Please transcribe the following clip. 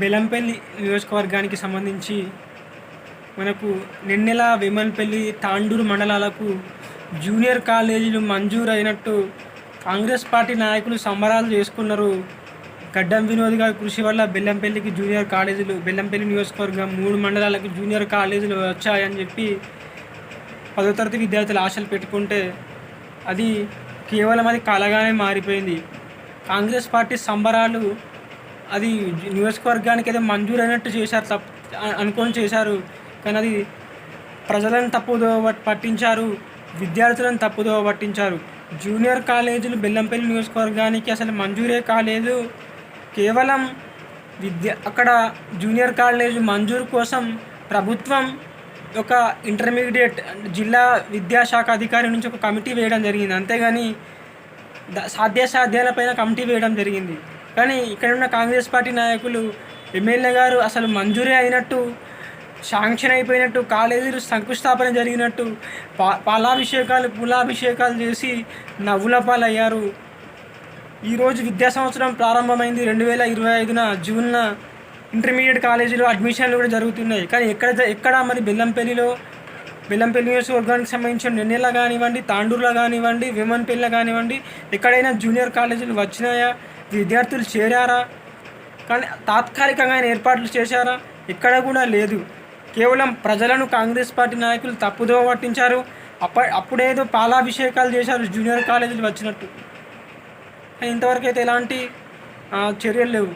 బెలంపల్లి నియోజకవర్గానికి సంబంధించి మనకు నిన్నెల వేమన్పల్లి తాండూరు మండలాలకు జూనియర్ కాలేజీలు మంజూరు అయినట్టు కాంగ్రెస్ పార్టీ నాయకులు సంబరాలు చేసుకున్నారు. గడ్డం వినోద్ గారి కృషి వల్ల బెల్లంపల్లికి జూనియర్ కాలేజీలు బెల్లంపల్లి నియోజకవర్గం మూడు మండలాలకు జూనియర్ కాలేజీలు వచ్చాయని చెప్పి పదో తరగతి విద్యార్థులు ఆశలు పెట్టుకుంటే అది కేవలం అది కలగానే మారిపోయింది. కాంగ్రెస్ పార్టీ సంబరాలు అది నియోజకవర్గానికి ఏదో మంజూరు అయినట్టు చేశారు తప్ప అనుకొని చేశారు. కానీ అది ప్రజలను తప్పుదో పట్టించారు విద్యార్థులను తప్పుదో పట్టించారు. జూనియర్ కాలేజీలు బెల్లంపల్లి నియోజకవర్గానికి అసలు మంజూరే కాలేదు. కేవలం విద్య అక్కడ జూనియర్ కాలేజ్ మంజూరు కోసం ప్రభుత్వం ఒక ఇంటర్మీడియట్ జిల్లా విద్యాశాఖ అధికారి నుంచి ఒక కమిటీ వేయడం జరిగింది. అంతేగాని సాధ్యాసాధ్యాలపైన కమిటీ వేయడం జరిగింది. కానీ ఇక్కడ ఉన్న కాంగ్రెస్ పార్టీ నాయకులు ఎమ్మెల్యే గారు అసలు మంజూరే అయినట్టు శాంక్షన్ అయిపోయినట్టు కాలేజీలు శంకుస్థాపన జరిగినట్టు పా పాలాభిషేకాలు పూలాభిషేకాలు చేసి నవ్వుల పాలయ్యారు. ఈరోజు విద్యా సంవత్సరం ప్రారంభమైంది రెండు వేల ఇరవై ఐదున. జూన్న ఇంటర్మీడియట్ కాలేజీలో అడ్మిషన్లు కూడా జరుగుతున్నాయి. కానీ ఎక్కడ ఎక్కడ మరి బెల్లంపల్లిలో బెల్లంపల్లి నియోజకవర్గానికి సంబంధించిన నెన్నెల కానివ్వండి తాండూరులో కానివ్వండి విమన్పల్లిలో కానివ్వండి ఎక్కడైనా జూనియర్ కాలేజీలు వచ్చినాయా? విద్యార్థులు చేరారా? కానీ తాత్కాలికంగా ఏర్పాట్లు చేశారా? ఇక్కడ కూడా లేదు. కేవలం ప్రజలను కాంగ్రెస్ పార్టీ నాయకులు తప్పుదో పట్టించారు. అప్ప అప్పుడేదో పాలాభిషేకాలు చేశారు జూనియర్ కాలేజీలు వచ్చినట్టు. ఇంతవరకు అయితే ఎలాంటి చర్యలు లేవు.